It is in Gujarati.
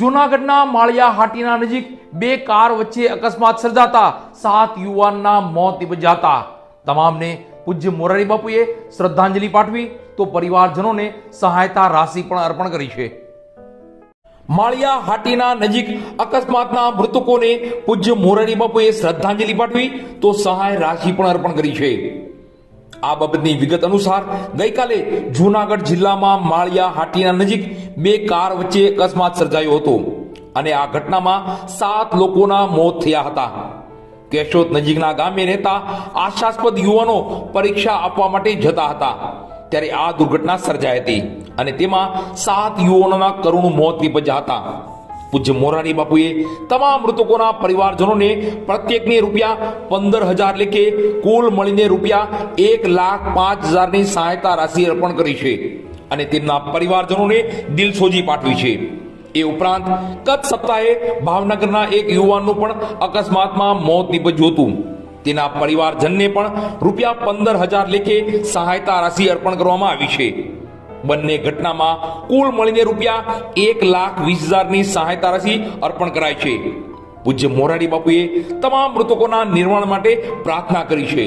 જૂનાગઢના માળિયા હાટીના નજીક બે કાર વચ્ચે અકસ્માત સર્જાતા સાત યુવાનના મોત નિપજાતા તમામને પૂજ્ય મોરારી બાપુએ શ્રદ્ધાંજલિ પાઠવી તો પરિવારજનોને સહાયતા રાશિ પણ અર્પણ કરી છે. માળિયા હાટીના નજીક અકસ્માતના મૃતકોને પૂજ્ય મોરારી બાપુએ શ્રદ્ધાંજલિ પાઠવી તો સહાય રાશિ પણ અર્પણ કરી છે. આ બાબતની વિગત અનુસાર ગઈકાલે જૂનાગઢ જિલ્લામાં માળિયા હાટીના નજીક બે કાર વચ્ચે અકસ્માત સર્જાયો હતો અને આ ઘટનામાં સાત લોકોના મોત થયા હતા. કેશોદ નજીકના ગામે રહેતા આશાસ્પદ યુવાનો પરીક્ષા આપવા માટે જતા હતા. ત્યારે આ દુર્ઘટના સર્જાઈ હતી અને તેમાં સાત યુવાનોના કરુણ મોત નીપજ્યા હતા. પૂજ્ય મોરારી બાપુએ તમામ મૃતકોના પરિવારજનોને પ્રત્યેકને રૂપિયા પંદર હજાર લેખે કુલ મળીને રૂપિયા એક લાખ પાંચ હજારની સહાયતા રાશિ અર્પણ કરી છે અને તેમના પરિવારજનોને દિલસોજી પાઠવી છે. એ ઉપરાંત ગત સપ્તાહે ભાવનગરના એક યુવાનનું પણ અકસ્માતમાં મોત નીપજ્યું હતું. તેના પરિવારજનને પણ રૂપિયા પંદર હજાર લેખે સહાયતા રાશિ અર્પણ કરવામાં આવી છે. બંને ઘટનામાં કુલ મળીને રૂપિયા એક લાખ વીસ હજારની સહાયતા રાશિ અર્પણ કરાય છે. પૂજ્ય મોરારી બાપુએ તમામ મૃતકોના નિર્માણ માટે પ્રાર્થના કરી છે.